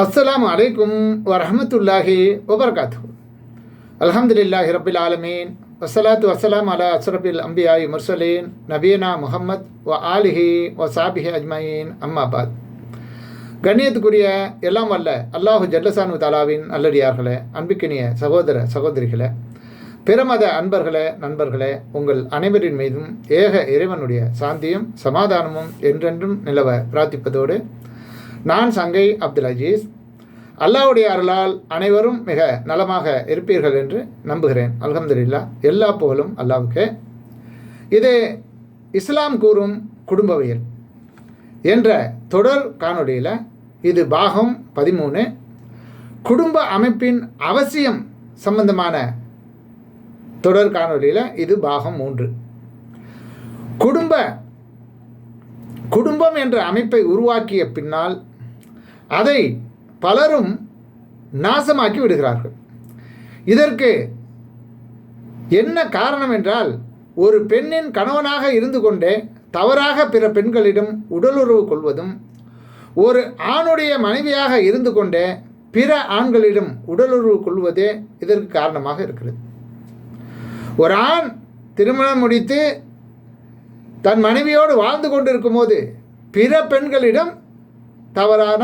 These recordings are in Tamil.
அஸ்லாம் அலைக்கும் வரஹமத்துல்லாஹி வபரகாத்து அல்ஹம்துலில்லாஹி ரபில் ஆலமீன். வசலாத்து வசலாம் அலா அஸ்ரபில் அம்பியாய் முர்சலீன். நபீனா முஹம்மத் வ ஆலிஹி வ சாபிஹி அஜ்மயின். அம்மாபாத் கண்ணியத்துக்குரிய எல்லாம் வல்ல அல்லாஹு ஜல்லசானு தாலாவின் நல்லடியார்களே அன்பிக்கினிய சகோதர சகோதரிகளே பிறமத அன்பர்களே நண்பர்களே உங்கள் அனைவரின் மீதும் ஏக இறைவனுடைய சாந்தியும் சமாதானமும் என்றென்றும் நிலவ பிரார்த்திப்பதோடு நான் சங்கை அப்துல் அஜீஸ். அல்லாவுடைய அருளால் அனைவரும் மிக நலமாக இருப்பீர்கள் என்று நம்புகிறேன். அல்ஹம்துலில்லா எல்லா புகழும் அல்லாவுக்கு. இது இஸ்லாம் கூறும் குடும்பவியல் என்ற தொடர் காணொளியில் இது பாகம் பதிமூணு. குடும்ப அமைப்பின் அவசியம் சம்பந்தமான தொடர் காணொளியில் இது பாகம் மூன்று. குடும்ப குடும்பம் என்ற அமைப்பை உருவாக்கிய பின்னால் அதை பலரும் நாசமாக்கி விடுகிறார்கள். இதற்கு என்ன காரணம் என்றால் ஒரு பெண்ணின் கணவனாக இருந்து கொண்டே தவறாக பிற பெண்களிடம் உடலுறவு கொள்வதும் ஒரு ஆணுடைய மனைவியாக இருந்து கொண்டே பிற ஆண்களிடம் உடலுறவு கொள்வதே இதற்கு காரணமாக இருக்கிறது. ஒரு ஆண் திருமணம் முடித்து தன் மனைவியோடு வாழ்ந்து கொண்டிருக்கும் போது பிற பெண்களிடம் தவறான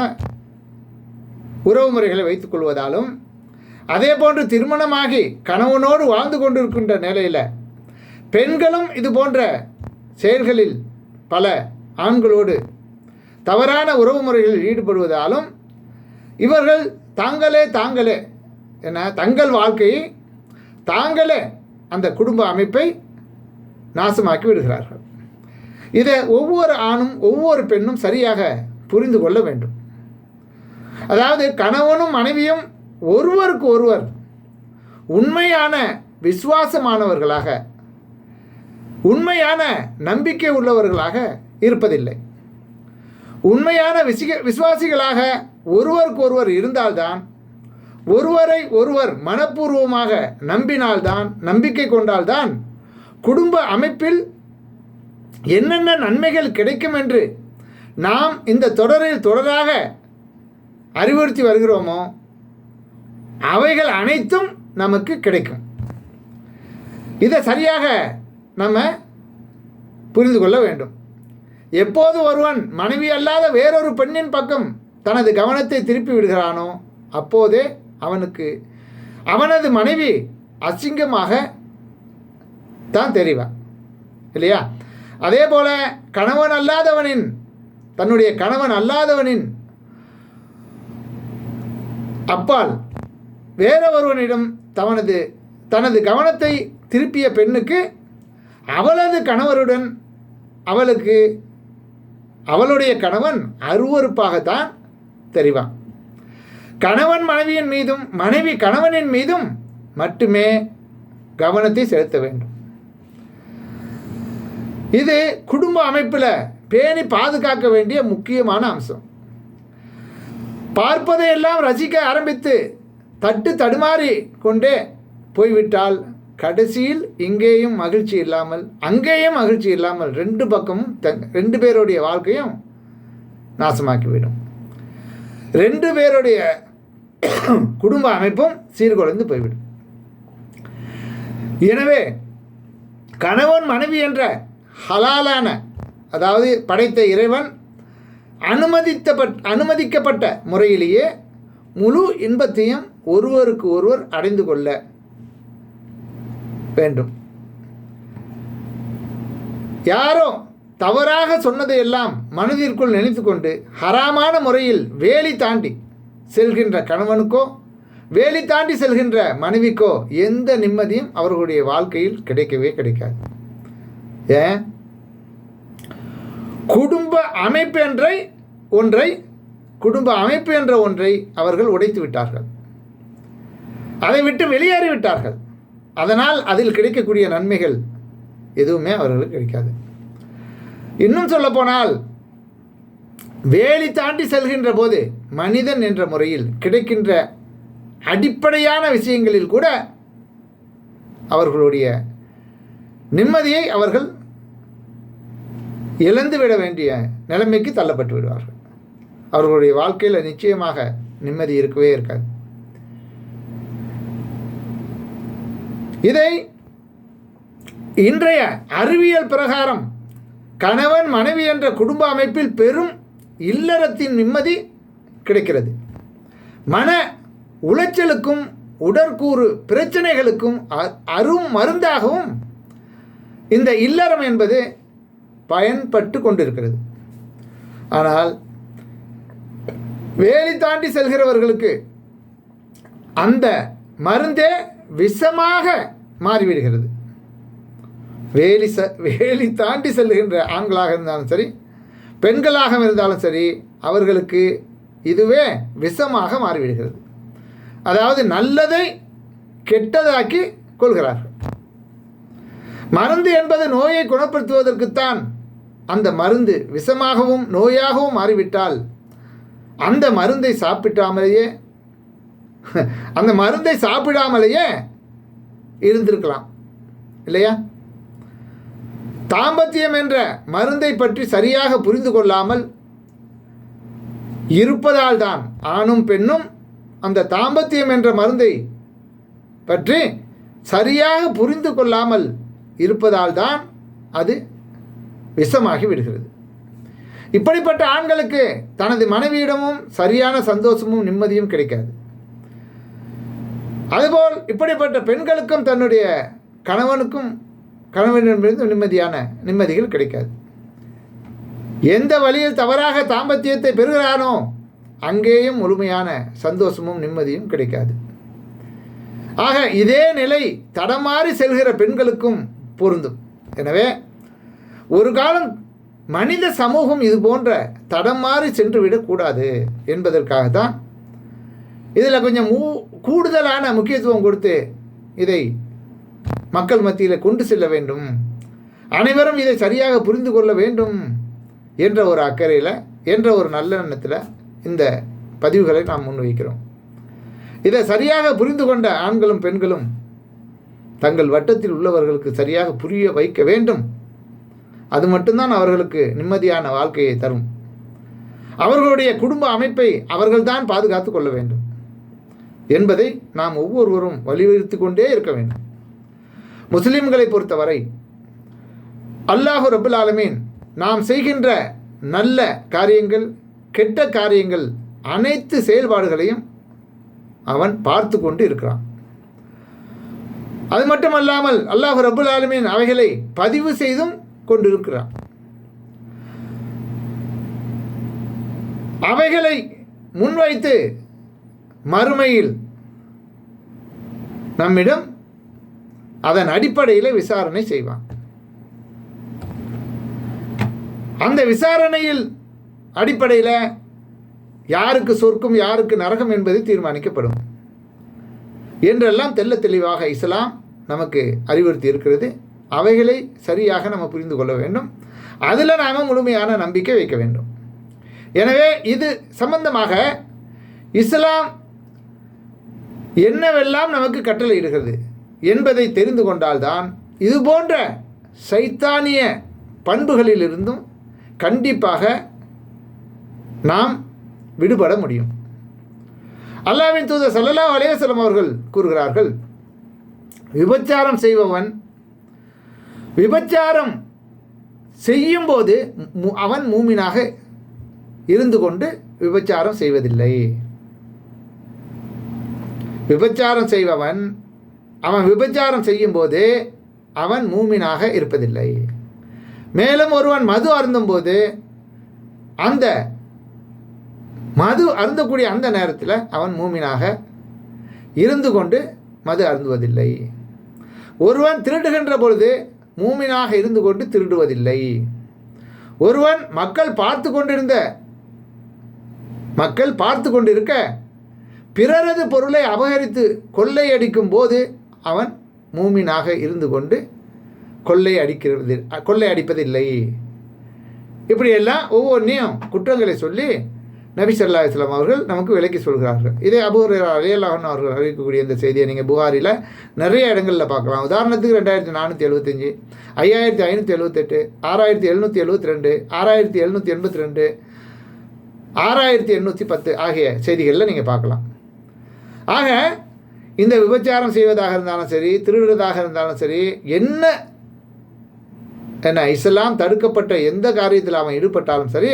உறவு முறைகளை வைத்துக் கொள்வதாலும் அதே போன்று திருமணமாகி கணவனோடு வாழ்ந்து கொண்டிருக்கின்ற நிலையில் பெண்களும் இது போன்ற செயல்களில் பல ஆண்களோடு தவறான உறவு முறைகளில் ஈடுபடுவதாலும் இவர்கள் தாங்களே தாங்களே என தங்கள் வாழ்க்கையை தாங்களே அந்த குடும்ப அமைப்பை நாசமாக்கி விடுகிறார்கள். இதை ஒவ்வொரு ஆணும் ஒவ்வொரு பெண்ணும் சரியாக புரிந்து கொள்ள வேண்டும். அதாவது கணவனும் மனைவியும் ஒருவருக்கு ஒருவர் உண்மையான விசுவாசமானவர்களாக உண்மையான நம்பிக்கை உள்ளவர்களாக இருப்பதில்லை. உண்மையான விசிக விசுவாசிகளாக ஒருவருக்கு ஒருவர் இருந்தால்தான் ஒருவரை ஒருவர் மனப்பூர்வமாக நம்பினால்தான் நம்பிக்கை கொண்டால்தான் குடும்ப அமைப்பில் என்னென்ன நன்மைகள் கிடைக்கும் என்று நாம் இந்த தொடரில் தொடராக அறிவுறுத்தி வருகிறோமோ அவைகள் அனைத்தும் நமக்கு கிடைக்கும். இதை சரியாக நம்ம புரிந்து கொள்ள வேண்டும். எப்போது ஒருவன் மனைவி அல்லாத வேறொரு பெண்ணின் பக்கம் தனது கவனத்தை திருப்பி விடுகிறானோ அப்போதே அவனுக்கு அவனது மனைவி அசிங்கமாக தான் தெரிவான் இல்லையா? அதே போல் கணவன் அல்லாதவனின் தன்னுடைய கணவன் அல்லாதவனின் அப்பால் வேற ஒருவனிடம் தனது தனது கவனத்தை திருப்பிய பெண்ணுக்கு அவளது கணவருடன் அவளுக்கு அவளுடைய கணவன் அருவறுப்பாகத்தான் தெரிவான். கணவன் மனைவியின் மீதும் மனைவி கணவனின் மீதும் மட்டுமே கவனத்தை செலுத்த வேண்டும். இது குடும்ப அமைப்பில் பேணி பாதுகாக்க வேண்டிய முக்கியமான அம்சம். பார்ப்பதையெல்லாம் ரசிக்க ஆரம்பித்து தட்டு தடுமாறி கொண்டே போய்விட்டால் கடைசியில் இங்கேயும் மகிழ்ச்சி இல்லாமல் அங்கேயும் மகிழ்ச்சி இல்லாமல் ரெண்டு பக்கமும் ரெண்டு பேருடைய வாழ்க்கையும் நாசமாக்கிவிடும். ரெண்டு பேருடைய குடும்ப அமைப்பும் சீர்குலைந்து போய்விடும். எனவே கணவன் மனைவி என்ற ஹலாலான அதாவது படைத்த இறைவன் அனுமதித்தப்பட் அனுமதிக்கப்பட்ட முறையிலேயே முழு இன்பத்தையும் ஒருவருக்கு ஒருவர் அடைந்து கொள்ள வேண்டும். யாரோ தவறாக சொன்னதையெல்லாம் மனதிற்குள் நினைத்து கொண்டு ஹராமான முறையில் வேலி தாண்டி செல்கின்ற கணவனுக்கோ வேலி தாண்டி செல்கின்ற மனைவிக்கோ எந்த நிம்மதியும் அவர்களுடைய வாழ்க்கையில் கிடைக்கவே கிடைக்காது. ஏன்? குடும்ப அமைப்பு என்றை ஒன்றை குடும்ப அமைப்பு என்ற ஒன்றை அவர்கள் உடைத்து விட்டார்கள். அதை விட்டு வெளியேறிவிட்டார்கள் அதனால் அதில் கிடைக்கக்கூடிய நன்மைகள் எதுவுமே அவர்களுக்கு கிடைக்காது. இன்னும் சொல்ல போனால் வேலி தாண்டி செல்கின்ற போது மனிதன் என்ற முறையில் கிடைக்கின்ற அடிப்படையான விஷயங்களில் கூட அவர்களுடைய நிம்மதியை அவர்கள் இழந்துவிட வேண்டிய நிலைமைக்கு தள்ளப்பட்டு விடுவார்கள். அவர்களுடைய வாழ்க்கையில் நிச்சயமாக நிம்மதி இருக்கவே இருக்காது. இதை இன்றைய அறிவியல் பிரகாரம் கணவன் மனைவி என்ற குடும்ப அமைப்பில் பெரும் இல்லறத்தின் நிம்மதி கிடைக்கிறது. மன உளைச்சலுக்கும் உடற்கூறு பிரச்சனைகளுக்கும் அ- அரும் மருந்தாகவும் இந்த இல்லறம் என்பது பயன்பட்டு கொண்டிருக்கிறது. ஆனால் வேலி தாண்டி செல்கிறவர்களுக்கு அந்த மருந்தே விஷமாக மாறிவிடுகிறது. வேலி ச வேலி தாண்டி செல்லுகின்ற ஆண்களாக இருந்தாலும் சரி பெண்களாக இருந்தாலும் சரி அவர்களுக்கு இதுவே விஷமாக மாறிவிடுகிறது. அதாவது நல்லதை கெட்டதாக்கி கொள்கிறார்கள். மருந்து என்பது நோயை குணப்படுத்துவதற்குத்தான் அந்த மருந்து விஷமாகவும் நோயாகவும் மாறிவிட்டால் அந்த மருந்தை சாப்பிட்டாமலேயே அந்த மருந்தை சாப்பிடாமலேயே இருந்திருக்கலாம். இல்லையா? தாம்பத்தியம் என்ற மருந்தை பற்றி சரியாக புரிந்து கொள்ளாமல் இருப்பதால் தான் ஆணும் பெண்ணும் அந்த தாம்பத்தியம் என்ற மருந்தை பற்றி சரியாக புரிந்து கொள்ளாமல் இருப்பதால் தான் அது விஷமாகி விடுகிறது. இப்படிப்பட்ட ஆண்களுக்கு தனது மனைவியிடமும் சரியான சந்தோஷமும் நிம்மதியும் கிடைக்காது. அதுபோல் இப்படிப்பட்ட பெண்களுக்கும் தன்னுடைய கணவனுக்கும் கணவனிடமிருந்து நிம்மதியான நிம்மதிகள் கிடைக்காது. எந்த வழியில் தவறாக தாம்பத்தியத்தை பெறுகிறானோ அங்கேயும் முழுமையான சந்தோஷமும் நிம்மதியும் கிடைக்காது. ஆக இதே நிலை தடமாறி செல்கிற பெண்களுக்கும் பொருந்தும். எனவே ஒரு காலம் மனித சமூகம் இது போன்ற தடம் மாறி சென்று விடக்கூடாது என்பதற்காகத்தான் இதில் கொஞ்சம் மூ கூடுதலான முக்கியத்துவம் கொடுத்து இதை மக்கள் மத்தியில் கொண்டு செல்ல வேண்டும். அனைவரும் இதை சரியாக புரிந்து கொள்ள வேண்டும் என்ற ஒரு அக்கறையில் என்ற ஒரு நல்ல எண்ணத்தில் இந்த பதிவுகளை நாம் முன்வைக்கிறோம். இதை சரியாக புரிந்து கொண்ட ஆண்களும் பெண்களும் தங்கள் வட்டத்தில் உள்ளவர்களுக்கு சரியாக புரிய வைக்க வேண்டும். அது மட்டும்தான் அவர்களுக்கு நிம்மதியான வாழ்க்கையை தரும். அவர்களுடைய குடும்ப அமைப்பை அவர்கள்தான் பாதுகாத்து கொள்ள வேண்டும். என்பதை நாம் ஒவ்வொருவரும் வலியுறுத்தி கொண்டே இருக்க வேண்டும். முஸ்லிம்களை பொறுத்தவரை அல்லாஹு ரபுல் ஆலமீன் நாம் செய்கின்ற நல்ல காரியங்கள் கெட்ட காரியங்கள் அனைத்து செயல்பாடுகளையும் அவன் பார்த்து கொண்டு இருக்கிறான். அது மட்டுமல்லாமல் அல்லாஹு ரபுல் ஆலமீன் அவைகளை பதிவு செய்தும் கொண்டிருக்கிறான். அவைகளை முன்வைத்து மறுமையில் நம்மிடம் அதன் அடிப்படையில் விசாரணை செய்வான். அந்த விசாரணையில் அடிப்படையில் யாருக்கு சொர்க்கும் யாருக்கு நரகம் என்பது தீர்மானிக்கப்படும். என்றெல்லாம் தெல்ல தெளிவாக இஸ்லாம் நமக்கு அறிவுறுத்தி இருக்கிறது. அவைகளை சரியாக நம்ம புரிந்து கொள்ள வேண்டும். அதில் நாம் முழுமையான நம்பிக்கை வைக்க வேண்டும். எனவே இது சம்பந்தமாக இஸ்லாம் என்னவெல்லாம் நமக்கு கட்டளையிடுகிறது என்பதை தெரிந்து கொண்டால்தான் இது போன்ற சைத்தானிய பண்புகளிலிருந்தும் கண்டிப்பாக நாம் விடுபட முடியும். அல்லாவின் தூதர் சல்லல்லா அலைஹி அவர்கள் கூறுகிறார்கள் விபச்சாரம் செய்பவன் விபச்சாரம் செய்யும்போது மு- அவன் மூமினாக இருந்து கொண்டு விபச்சாரம் செய்வதில்லை. விபச்சாரம் செய்பவன் அவன் விபச்சாரம் செய்யும்போது அவன் மூமினாக இருப்பதில்லை. மேலும் ஒருவன் மது அருந்தும்போது அந்த மது அருந்தக்கூடிய அந்த நேரத்தில் அவன் மூமினாக இருந்து கொண்டு மது அருந்துவதில்லை. ஒருவன் திருடுகின்ற பொழுது மூமினாக இருந்து கொண்டு திருடுவதில்லை. ஒருவன் மக்கள் பார்த்து கொண்டிருந்த மக்கள் பார்த்து கொண்டிருக்க பிறரது பொருளை அபகரித்து கொள்ளையடிக்கும் போது அவன் மூமினாக இருந்து கொண்டு கொள்ளை அடிக்கிறது கொள்ளை அடிப்பதில்லை இப்படியெல்லாம் ஒவ்வொன்றையும் குற்றங்களை சொல்லி நபி சல்லா இஸ்லாம் அவர்கள் நமக்கு விலக்கி சொல்கிறார்கள். இதே அபூர் அலியல்லாஹன் அவர்கள் அறிவிக்கக்கூடிய இந்த செய்தியை நீங்கள் புகாரில் நிறைய இடங்களில் பார்க்கலாம். உதாரணத்துக்கு ரெண்டாயிரத்தி நானூற்றி எழுபத்தஞ்சி ஐயாயிரத்தி ஐநூற்றி எழுபத்தெட்டு ஆறாயிரத்தி எழுநூற்றி எழுபத்தி ரெண்டு ஆறாயிரத்தி எழுநூற்றி எண்பத்தி ரெண்டு ஆறாயிரத்தி எண்ணூற்றி பத்து ஆகிய செய்திகளில் நீங்கள் பார்க்கலாம். ஆக இந்த விபச்சாரம் செய்வதாக இருந்தாலும் சரி திருடுறதாக இருந்தாலும் சரி என்ன என்ன இஸ்லாம் தடுக்கப்பட்ட எந்த காரியத்தில் அவன் ஈடுபட்டாலும் சரி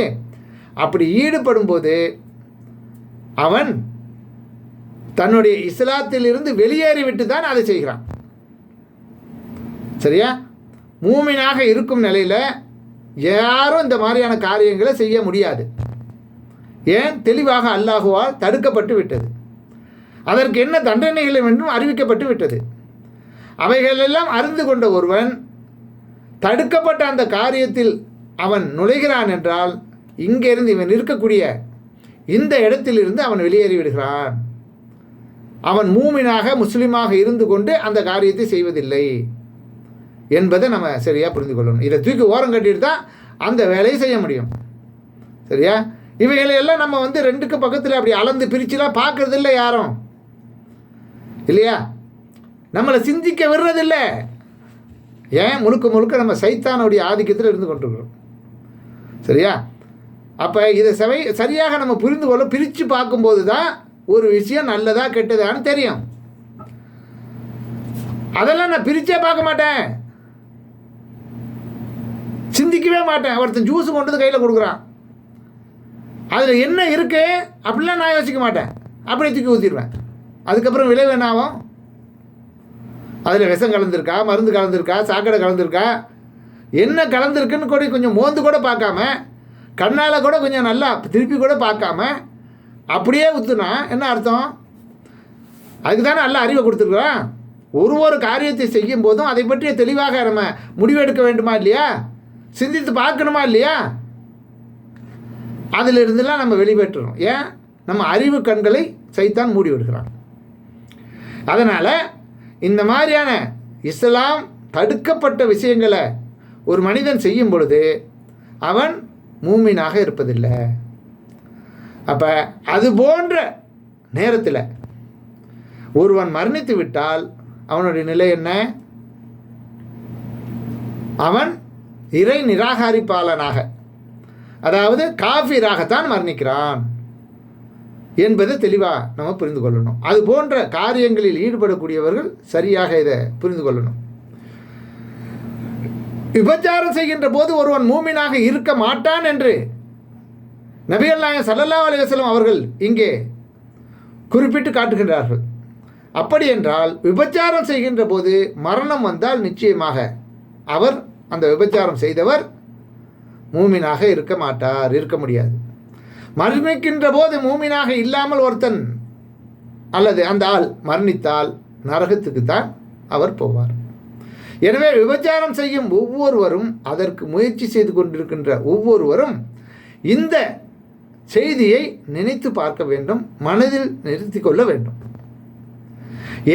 அப்படி ஈடுபடும்போது அவன் தன்னுடைய இஸ்லாத்திலிருந்து வெளியேறிவிட்டு தான் அதை செய்கிறான். சரியா? மூமினாக இருக்கும் நிலையில் யாரும் இந்த மாதிரியான காரியங்களை செய்ய முடியாது. ஏன்? தெளிவாக அல்லாஹுவால் தடுக்கப்பட்டு விட்டது. அதற்கு என்ன தண்டனைகள் என்றும் அறிவிக்கப்பட்டு விட்டது. அவைகளெல்லாம் அறிந்து கொண்ட ஒருவன் தடுக்கப்பட்ட அந்த காரியத்தில் அவன் நுழைகிறான் என்றால் இங்கேருந்து இவன் இருக்கக்கூடிய இந்த இடத்திலிருந்து அவன் வெளியேறி விடுகிறான். அவன் மூமினாக முஸ்லீமாக இருந்து கொண்டு அந்த காரியத்தை செய்வதில்லை என்பதை நம்ம சரியாக புரிந்து கொள்ளணும். இதை தூக்கி ஓரம் கட்டிட்டு தான் அந்த வேலையை செய்ய முடியும். சரியா? இவைகளை எல்லாம் நம்ம வந்து ரெண்டுக்கு பக்கத்தில் அப்படி அளந்து பிரிச்சுலாம் பார்க்கறது இல்லை யாரும். இல்லையா? நம்மளை சிந்திக்க விடுறதில்லை. ஏன்? முழுக்க முழுக்க நம்ம சைத்தானுடைய ஆதிக்கத்தில் இருந்து கொண்டிருக்கிறோம். சரியா? அப்போ இதை சவை சரியாக நம்ம புரிந்து கொள்ள பிரித்து பார்க்கும்போது தான் ஒரு விஷயம் நல்லதா கெட்டதான்னு தெரியும். அதெல்லாம் நான் பிரிச்சே பார்க்க மாட்டேன். சிந்திக்கவே மாட்டேன். ஒருத்தன் ஜூஸ் கொண்டு வந்து கையில் கொடுக்குறான். அதில் என்ன இருக்கு? அப்படிலாம் நான் யோசிக்க மாட்டேன். அப்படியே தூக்கி ஊற்றிடுவேன் அதுக்கப்புறம் விளைவு என்ன ஆகும்? அதில் விஷம் கலந்துருக்கா? மருந்து கலந்துருக்கா? சாக்கடை கலந்துருக்கா? என்ன கலந்துருக்குன்னு கூட கொஞ்சம் மோந்து கூட பார்க்காம கண்ணால் கூட கொஞ்சம் நல்லா திருப்பி கூட பார்க்காம அப்படியே ஊற்றுனா என்ன அர்த்தம்? அதுக்கு தானே நல்ல அறிவை கொடுத்துருக்குறோம் ஒரு ஒரு காரியத்தை செய்யும் போதும் அதை பற்றிய தெளிவாக நம்ம முடிவெடுக்க வேண்டுமா இல்லையா? சிந்தித்து பார்க்கணுமா இல்லையா? அதிலிருந்துலாம் நம்ம வெளிப்பட்டுறோம். ஏன்? நம்ம அறிவு கண்களை சைத்தான் மூடி விடுகிறான். அதனால் இந்த மாதிரியான இஸ்லாம் தடுக்கப்பட்ட விஷயங்களை ஒரு மனிதன் செய்யும் பொழுது அவன் மூமினாக இருப்பதில்லை. அப்போ அது போன்ற நேரத்தில் ஒருவன் மரணித்து விட்டால் அவனுடைய நிலை என்ன? அவன் இறை நிராகரிப்பாளனாக அதாவது காஃபிராகத்தான் மரணிக்கிறான் என்பதை தெளிவாக நம்ம புரிந்து கொள்ளணும். அது போன்ற காரியங்களில் ஈடுபடக்கூடியவர்கள் சரியாக இதை புரிந்து கொள்ளணும். விபச்சாரம் செய்கின்ற போது ஒருவன் மூமினாக இருக்க மாட்டான் என்று நபிகள் நாயகம் சல்லல்லா அலைவசலம் அவர்கள் இங்கே குறிப்பிட்டு காட்டுகின்றார்கள். அப்படி என்றால் விபச்சாரம் செய்கின்ற போது மரணம் வந்தால் நிச்சயமாக அவர் அந்த விபச்சாரம் செய்தவர் மூமினாக இருக்க மாட்டார் இருக்க முடியாது. மரணிக்கின்ற போது மூமினாக இல்லாமல் ஒருத்தன் அல்லது அந்த ஆள் மரணித்தால் நரகத்துக்கு தான் அவர் போவார். எனவே விபச்சாரம் செய்யும் ஒவ்வொருவரும் அதற்கு முயற்சி செய்து கொண்டிருக்கின்ற ஒவ்வொருவரும் இந்த செய்தியை நினைத்து பார்க்க வேண்டும் மனதில் நிறுத்தி கொள்ள வேண்டும்.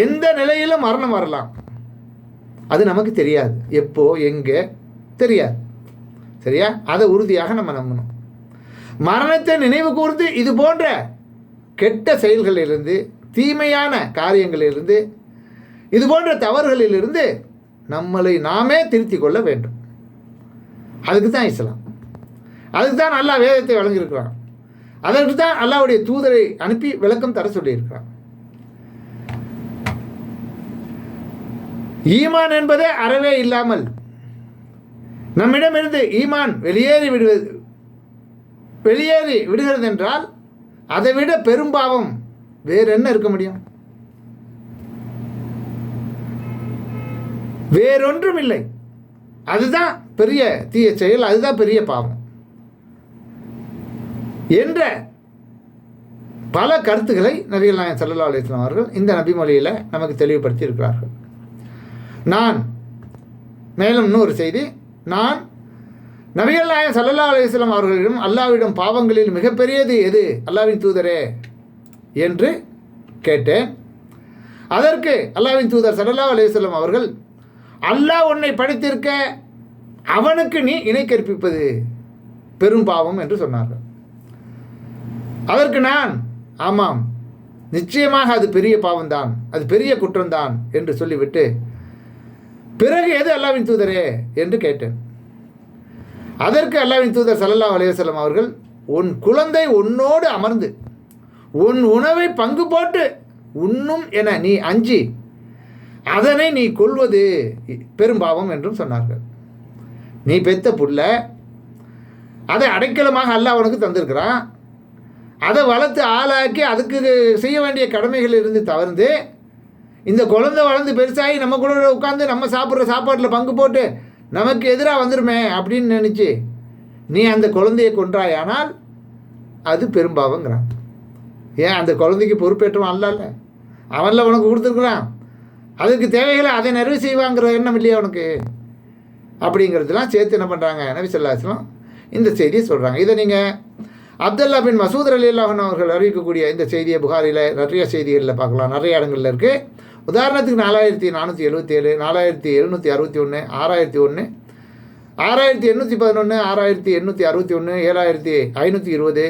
எந்த நிலையிலும் மரணம் வரலாம். அது நமக்கு தெரியாது. எப்போ எங்கே தெரியாது. சரியா? அதை உறுதியாக நம்ம நம்பணும். மரணத்தை நினைவு கூர்ந்து இது போன்ற கெட்ட செயல்களிலிருந்து தீமையான காரியங்களிலிருந்து இது போன்ற தவறுகளிலிருந்து நம்மளை நாமே திருத்தி கொள்ள வேண்டும். அதுக்கு தான் இஸ்லாம். அதுக்கு தான் நல்லா வேதத்தை வழங்கியிருக்கிறான். அதற்கு தான் அல்லாவுடைய தூதரை அனுப்பி விளக்கம் தர சொல்லியிருக்கிறான். ஈமான் என்பதே அறவே இல்லாமல் நம்மிடமிருந்து ஈமான் வெளியேறி விடுவது வெளியேறி விடுகிறது என்றால் அதை விட பெரும்பாவம் வேறு என்ன இருக்க முடியும்? வேறொன்றும் இல்லை அதுதான் பெரிய தீய செயல் அதுதான் பெரிய பாவம். என்ற பல கருத்துக்களை நபிகள் நாயன் சல்லா அலிஸ்லாம் அவர்கள் இந்த நபிமொழியில் நமக்கு தெளிவுபடுத்தி இருக்கிறார்கள். நான் மேலும் இன்னொரு செய்தி நான் நபிகள் நாயன் சல்லா அலிஸ்லாம் அவர்களிடம் அல்லாவிடம் பாவங்களில் மிகப்பெரியது எது? அல்லாவின் தூதரே என்று கேட்டேன். அதற்கு அல்லாவின் தூதர் சல்லா அலிஸ்லாம் அவர்கள் அல்லாஹ் உன்னை படித்திருக்க அவனுக்கு நீ இணை கற்பிப்பது. பெரும் பாவம் என்று சொன்னார்கள். அதற்கு நான் ஆமாம் நிச்சயமாக அது பெரிய பாவம்தான் அது பெரிய குற்றம்தான் என்று சொல்லிவிட்டு பிறகு எது அல்லாவின் தூதரே என்று கேட்டேன். அதற்கு அல்லாவின் தூதர் சல்லல்லா அலையவசலம் அவர்கள் உன் குழந்தை உன்னோடு அமர்ந்து உன் உணவை பங்கு போட்டு உண்ணும் என நீ அஞ்சி அதனை நீ கொள்வது பெரும்பாவம் என்றும் சொன்னார்கள். நீ பெத்த புள்ள அதை அடைக்கலமாக அல்ல உனக்கு தந்திருக்கிறான். அதை வளர்த்து ஆளாக்கி அதுக்கு செய்ய வேண்டிய கடமைகள் இருந்து தவிர்த்து இந்த குழந்தை வளர்ந்து பெருசாகி நம்ம கூட உட்காந்து நம்ம சாப்பிட்ற சாப்பாட்டில் பங்கு போட்டு நமக்கு எதிராக வந்துடுமே அப்படின்னு நினச்சி நீ அந்த குழந்தையை கொன்றாயானால் அது பெரும்பாவங்கிறான். ஏன் அந்த குழந்தைக்கு பொறுப்பேற்றவன் அல்ல? அவனில் உனக்கு கொடுத்துருக்குறான். அதுக்கு தேவைகளை அதை நிறைவு செய்வாங்கிற எண்ணம் இல்லையா உனக்கு? அப்படிங்கிறதுலாம் சேர்த்து என்ன பண்ணுறாங்க நபி சொல்லாஸ்லாம் இந்த செய்தியை சொல்கிறாங்க இதை நீங்கள் அப்துல்லா பின் மசூத் அலி அல்லாஹன் அவர்கள் அறிவிக்கக்கூடிய இந்த செய்தியை புகாரில் நிறைய செய்திகளில் பார்க்கலாம். நிறைய இடங்களில் இருக்குது உதாரணத்துக்கு நாலாயிரத்தி நானூற்றி எழுபத்தி ஏழு நாலாயிரத்தி எழுநூற்றி அறுபத்தி ஒன்று ஆறாயிரத்தி ஒன்று ஆறாயிரத்தி எண்ணூற்றி பதினொன்று ஆறாயிரத்தி எண்ணூற்றி அறுபத்தி ஒன்று ஏழாயிரத்தி ஐநூற்றி இருபது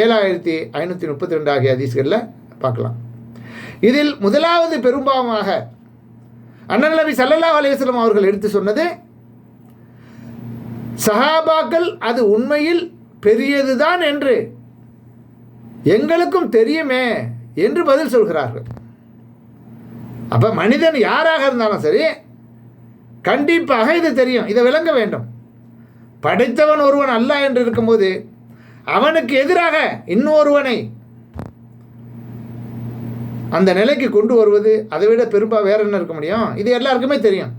ஏழாயிரத்தி ஐநூற்றி முப்பத்தி ரெண்டு ஆகிய அதிசகளில் பார்க்கலாம். இதில் முதலாவது பெரும்பாவமாக அண்ணன் நபி சல்லல்லா அலையம் அவர்கள் எடுத்து சொன்னது சஹாபாக்கள் அது உண்மையில் பெரியதுதான் என்று எங்களுக்கும் தெரியுமே என்று பதில் சொல்கிறார்கள். அப்போ மனிதன் யாராக இருந்தாலும் சரி கண்டிப்பாக இது தெரியும் இதை விளங்க வேண்டும். படைத்தவன் ஒருவன் அல்ல என்று இருக்கும்போது அவனுக்கு எதிராக இன்னொருவனை அந்த நிலைக்கு கொண்டு வருவது அதை விட பெரும்பாக வேற என்ன இருக்க முடியும்? இது எல்லாருக்குமே தெரியும்.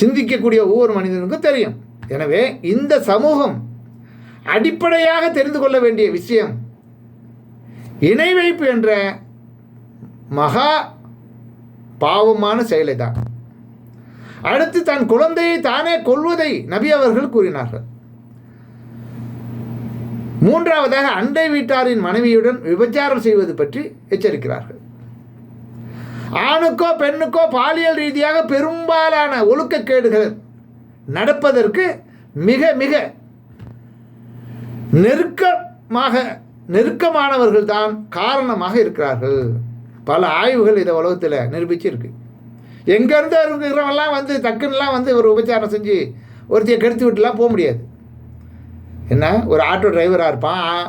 சிந்திக்கக்கூடிய ஒவ்வொரு மனிதனுக்கும் தெரியும். எனவே இந்த சமூகம் அடிப்படையாக தெரிந்து கொள்ள வேண்டிய விஷயம் இணை வைப்பு என்ற மகா பாவமான செயலை தான் அடுத்து தன் குழந்தையை தானே கொள்வதை நபி அவர்கள் கூறினார்கள். மூன்றாவதாக அண்டை வீட்டாரின் மனைவியுடன் விபச்சாரம் செய்வது பற்றி எச்சரிக்கிறார்கள். ஆணுக்கோ பெண்ணுக்கோ பாலியல் ரீதியாக பெரும்பாலான ஒழுக்கக்கேடுகள் நடப்பதற்கு மிக மிக நெருக்கமாக நெருக்கமானவர்கள் தான் காரணமாக இருக்கிறார்கள். பல ஆய்வுகள் இதை உலகத்தில் நிரூபிச்சிருக்கு. எங்கேருந்து இருக்கிறவங்கலாம் வந்து டக்குன்னெலாம் வந்து ஒரு உபச்சாரம் செஞ்சு ஒருத்தையை கெடுத்து விட்டுலாம் போக முடியாது. என்ன? ஒரு ஆட்டோ டிரைவராக இருப்பான்.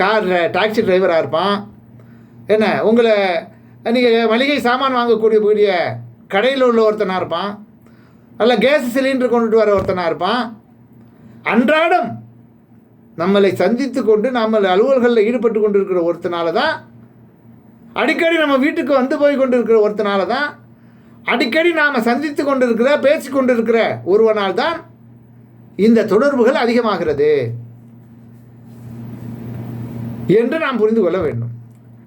கார் டாக்ஸி டிரைவராக இருப்பான். என்ன? உங்களை நீங்கள் மளிகை சாமான் வாங்கக்கூடிய கூடிய கடையில் உள்ள ஒருத்தனாக இருப்பான். அல்ல கேஸ் சிலிண்டர் கொண்டுட்டு வர ஒருத்தனாக இருப்பான். அன்றாடம் நம்மளை சந்தித்து கொண்டு நம்ம அலுவல்களில் ஈடுபட்டு கொண்டு இருக்கிற ஒருத்தனால தான் அடிக்கடி நம்ம வீட்டுக்கு வந்து போய் கொண்டு இருக்கிற ஒருத்தனால தான் அடிக்கடி நாம் சந்தித்து கொண்டு இருக்கிற பேசி கொண்டு இருக்கிற ஒருவனால் தான் இந்த தொடர்புகள் அதிகமாகிறது என்று நாம் புரிந்து கொள்ள வேண்டும்.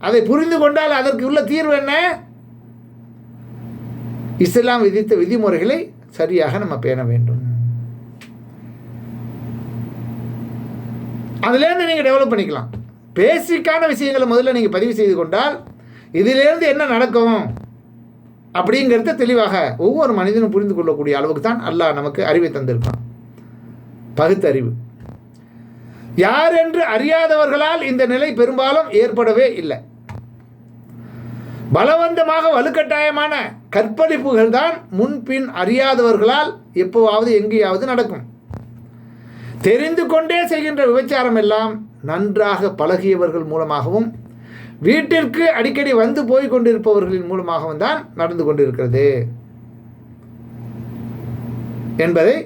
அதை புரிந்து கொண்டால் அதற்கு உள்ள தீர்வு என்ன? இஸ்லாம் விதித்த விதிமுறைகளை சரியாக நம்ம பேண வேண்டும். அதுலேருந்து நீங்கள் டெவலப் பண்ணிக்கலாம். பேசிக்கான விஷயங்களை முதல்ல நீங்கள் பதிவு செய்து கொண்டால் இதிலேருந்து என்ன நடக்கும்? அப்படிங்கிறத தெளிவாக ஒவ்வொரு மனிதனும் புரிந்து கொள்ளக்கூடிய அளவுக்கு தான் அல்லாஹ் நமக்கு அறிவை தந்திருக்கான் பகுத்தறிவு. யார் என்று அறியாதவர்களால் இந்த நிலை பெரும்பாலும் ஏற்படவே இல்லை. பலவந்தமாக வலுக்கட்டாயமான கற்பழிப்புகள் தான் முன்பின் அறியாதவர்களால் எப்போவாவது எங்கேயாவது நடக்கும். தெரிந்து கொண்டே செய்கின்ற விபச்சாரம் எல்லாம் நன்றாக பழகியவர்கள் மூலமாகவும் வீட்டிற்கு அடிக்கடி வந்து போய் கொண்டிருப்பவர்களின் மூலமாகவும் தான் நடந்து கொண்டிருக்கிறது. என்பதை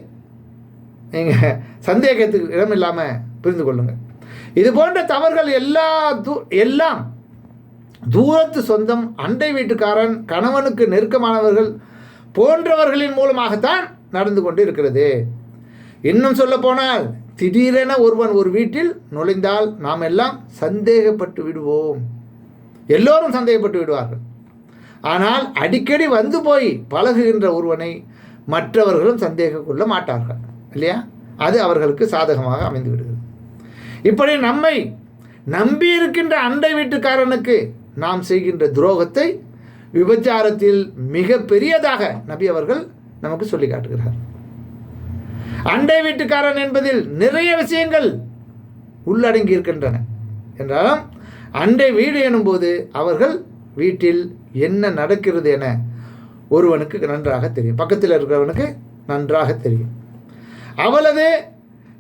நீங்கள் சந்தேகத்துக்கு இடமில்லாமல் புரிந்து கொள்ளுங்கள் இது போன்ற தவறுகள் எல்லா தூ எல்லாம் தூரத்து சொந்தம் அண்டை வீட்டுக்காரன் கணவனுக்கு நெருக்கமானவர்கள் போன்றவர்களின் மூலமாகத்தான் நடந்து கொண்டு இருக்கிறது. இன்னும் சொல்ல போனால் திடீரென ஒருவன் ஒரு வீட்டில் நுழைந்தால் நாம் எல்லாம் சந்தேகப்பட்டு விடுவோம். எல்லோரும் சந்தேகப்பட்டு விடுவார்கள். ஆனால் அடிக்கடி வந்து போய் பழகுகின்ற ஒருவனை மற்றவர்களும் சந்தேகம் கொள்ள மாட்டார்கள். இல்லையா? அது அவர்களுக்கு சாதகமாக அமைந்து விடுகிறது. இப்படி நம்மை நம்பி இருக்கின்ற அண்டை வீட்டுக்காரனுக்கு நாம் செய்கின்ற துரோகத்தை விபச்சாரத்தில் மிக பெரியதாக நபி அவர்கள் நமக்கு சொல்லி காட்டுகிறார். அண்டை வீட்டுக்காரன் என்பதில் நிறைய விஷயங்கள் உள்ளடங்கி இருக்கின்றன. என்றாலும் அண்டை வீடு எனும்போது அவர்கள் வீட்டில் என்ன நடக்கிறது என ஒருவனுக்கு நன்றாக தெரியும். பக்கத்தில் இருக்கிறவனுக்கு நன்றாக தெரியும். அவளது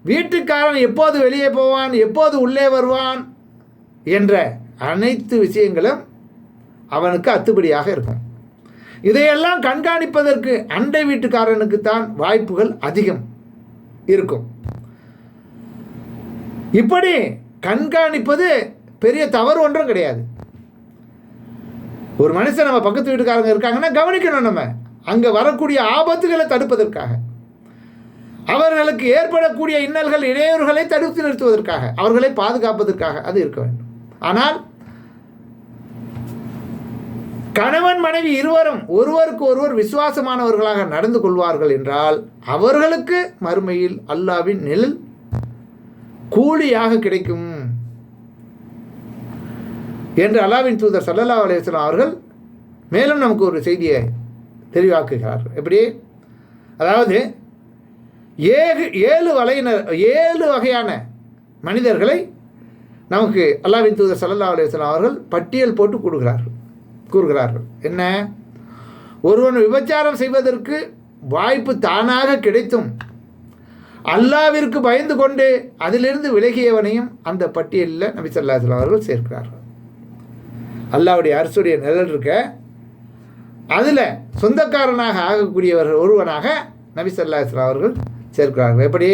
வீட்டுக்காரன் எப்போது வெளியே போவான் எப்போது உள்ளே வருவான் என்ற அனைத்து விஷயங்களும் அவனுக்கு அத்துப்படியாக இருக்கும். இதையெல்லாம் கண்காணிப்பதற்கு அண்டை வீட்டுக்காரனுக்கு தான் வாய்ப்புகள் அதிகம் இருக்கும். இப்படி கண்காணிப்பது பெரிய தவறு ஒன்றும் கிடையாது. ஒரு மனுஷன் நம்ம பக்கத்து வீட்டுக்காரங்க இருக்காங்கன்னா கவனிக்கணும் நம்ம. அங்கே வரக்கூடிய ஆபத்துகளை தடுப்பதற்காக. அவர்களுக்கு ஏற்படக்கூடிய இன்னல்கள் இடையூறுகளை தடுத்து நிறுத்துவதற்காக அவர்களை பாதுகாப்பதற்காக அது இருக்க வேண்டும். ஆனால் கணவன் மனைவி இருவரும் ஒருவருக்கு ஒருவர் விசுவாசமானவர்களாக நடந்து கொள்வார்கள் என்றால் அவர்களுக்கு மறுமையில் அல்லாவின் நிழல் கூலியாக கிடைக்கும் என்று அல்லாவின் தூதர் சல்லல்லா அலையம் அவர்கள் மேலும் நமக்கு ஒரு செய்தியை தெளிவாக்குகிறார்கள் எப்படி? அதாவது ஏழு ஏழு வலையினர் ஏழு வகையான மனிதர்களை நமக்கு அல்லாவின் தூதர் சல்லல்லா அலுவலாம் அவர்கள் பட்டியல் போட்டு கொடுக்கிறார்கள் கூறுகிறார்கள். என்ன? ஒருவன் விபச்சாரம் செய்வதற்கு வாய்ப்பு தானாக கிடைத்தும் அல்லாவிற்கு பயந்து கொண்டு அதிலிருந்து விலகியவனையும் அந்த பட்டியலில் நபி சொல்லாஸ்லாம் அவர்கள் சேர்க்கிறார்கள். அல்லாவுடைய அரசுடைய நிழல் இருக்க அதில் சொந்தக்காரனாக ஆகக்கூடியவர்கள் ஒருவனாக நபி சல்லா அவர்கள் சேர்க்கிறார்கள். எப்படி?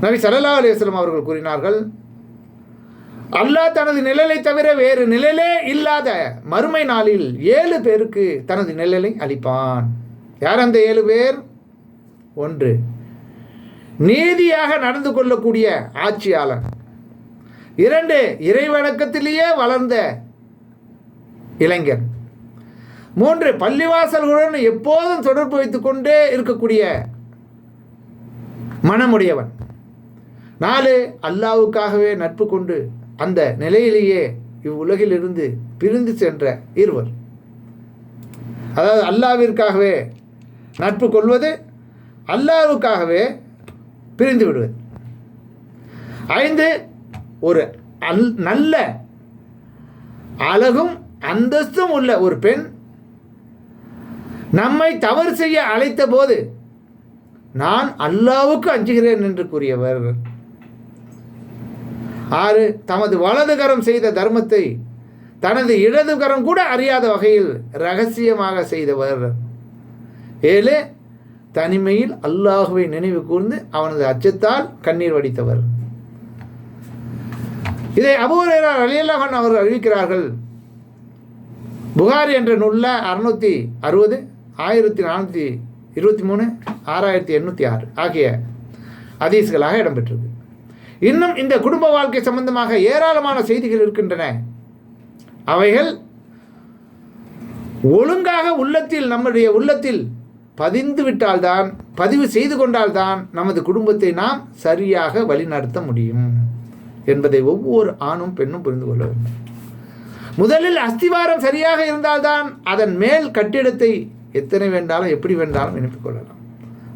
நபி சல்லா அலுவலம் அவர்கள் கூறினார்கள் அல்லாஹ் தனது நிழலை தவிர வேறு நிழலே இல்லாத மறுமை நாளில் ஏழு பேருக்கு தனது நிழலை அளிப்பான். யார் அந்த ஏழு பேர்? ஒன்று நீதியாக நடந்து கொள்ளக்கூடிய ஆட்சியாளர். இரண்டு இறைவணக்கத்திலேயே வளர்ந்த இளைஞர். மூன்று பள்ளிவாசல்களுடன் எப்போதும் தொடர்பு வைத்துக்கொண்டே இருக்கக்கூடிய மனமுடையவன். நாலு அல்லாவுக்காகவே நட்பு கொண்டு அந்த நிலையிலேயே இவ்வுலகிலிருந்து பிரிந்து சென்ற இருவர். அதாவது அல்லாவிற்காகவே நட்பு கொள்வது அல்லாவுக்காகவே பிரிந்து விடுவது. ஐந்து ஒரு அல் நல்ல அழகும் அந்தஸ்தும் உள்ள ஒரு பெண் நம்மை தவறு செய்ய அழைத்த போது நான் அல்லாவுக்கு அஞ்சுகிறேன் என்று கூறியவர். ஆறு தமது வலதுகரம் செய்த தர்மத்தை தனது இடதுகரம் கூட அறியாத வகையில் ரகசியமாக செய்தவர். ஏழு தனிமையில் அல்லாஹுவை நினைவு கூர்ந்து அவனது அச்சத்தால் கண்ணீர் வடித்தவர். இதை அபூரேரா அலியல்லாஹன் அவர்கள் அறிவிக்கிறார்கள். புகாரி என்ற நூலில் அறுநூற்றி அறுபது ஆயிரத்தி நானூற்றி இருபத்தி மூணு ஆறாயிரத்தி எண்ணூற்றி ஆறு ஆகிய அதீஸ்களாக இடம்பெற்றது. இன்னும் இந்த குடும்ப வாழ்க்கை சம்பந்தமாக ஏராளமான செய்திகள் இருக்கின்றன. அவைகள் ஒழுங்காக உள்ளத்தில் நம்முடைய உள்ளத்தில் பதிந்து விட்டால்தான் பதிவு செய்து கொண்டால்தான் நமது குடும்பத்தை நாம் சரியாக வழிநடத்த முடியும் என்பதை ஒவ்வொரு ஆணும் பெண்ணும் புரிந்து கொள்ள வேண்டும். முதலில் அஸ்திவாரம் சரியாக இருந்தால்தான் அதன் மேல் கட்டிடத்தை எத்தனை வேண்டாலும் எப்படி வேண்டாலும் இணைத்துக் கொள்ளலாம்.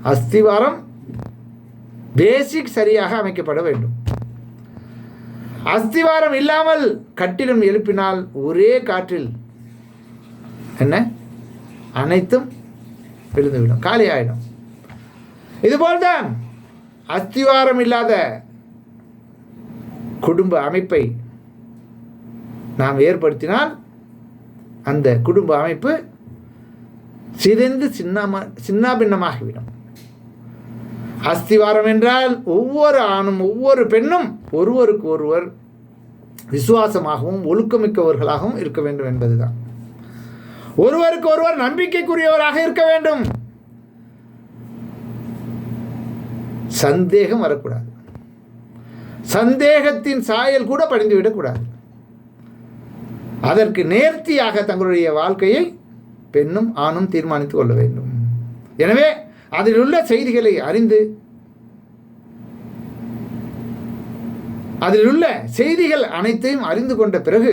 அஸ்திவாரம் பேசிக் சரியாக அமைக்கப்பட வேண்டும். அஸ்திவாரம் இல்லாமல் கட்டிடம் எழுப்பினால் ஒரே காற்றில் என்ன? அனைத்தும் விழுந்துவிடும். காலி இதுபோல்தான் அஸ்திவாரம் இல்லாத குடும்ப அமைப்பை நாம் ஏற்படுத்தினால் அந்த குடும்ப அமைப்பு சிதைந்து சின்னமா சின்னாபின்னமாகிவிடும். அஸ்திவாரம் என்றால் ஒவ்வொரு ஆணும் ஒவ்வொரு பெண்ணும் ஒருவருக்கு ஒருவர் விசுவாசமாகவும் ஒழுக்கமிக்கவர்களாகவும் இருக்க வேண்டும் என்பதுதான். ஒருவருக்கு ஒருவர் நம்பிக்கைக்குரியவராக இருக்க வேண்டும். சந்தேகம் வரக்கூடாது. சந்தேகத்தின் சாயல் கூட படிந்துவிடக்கூடாது. அதற்கு நேர்த்தியாக தங்களுடைய வாழ்க்கையை பெண்ணும் ஆணும் தீர்மானித்துக் கொள்ள வேண்டும். எனவே அதில் உள்ள செய்திகளை அறிந்து அதில் உள்ள செய்திகள் அனைத்தையும் அறிந்து கொண்ட பிறகு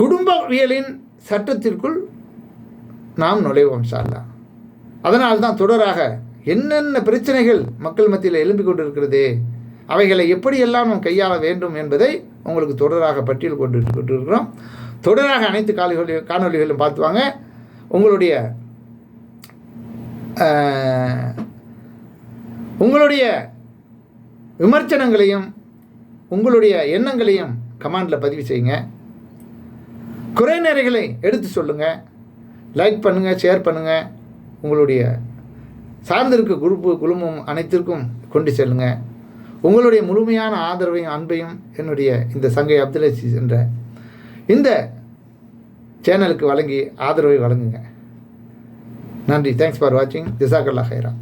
குடும்பவியலின் சட்டத்திற்குள் நாம் நுழைவோம் சார்லா அதனால் தான் தொடராக என்னென்ன பிரச்சனைகள் மக்கள் மத்தியில் எழும்பிக் கொண்டிருக்கிறதே அவைகளை எப்படியெல்லாம் நாம் கையாள வேண்டும் என்பதை உங்களுக்கு தொடராக பட்டியல் கொண்டு கொண்டிருக்கிறோம். தொடராக அனைத்து காலொலி காணொலிகளும் பார்த்து வாங்க உங்களுடைய உங்களுடைய விமர்சனங்களையும் உங்களுடைய எண்ணங்களையும் கமெண்டில் பதிவு செய்யுங்க. குறை நிறைகளை எடுத்து சொல்லுங்கள் லைக் பண்ணுங்கள் ஷேர் பண்ணுங்கள் உங்களுடைய சார்ந்திருக்க குரூப்பு குழுமம் அனைத்திற்கும் கொண்டு செல்லுங்கள் உங்களுடைய முழுமையான ஆதரவையும் அன்பையும் என்னுடைய இந்த சங்கை அப்துல் என்ற இந்த சேனலுக்கு வழங்கி ஆதரவை வழங்குங்க. நன்றி. தேங்க்ஸ் ஃபார் வாட்சிங் ஜிசாக்கல்லா ஹைரா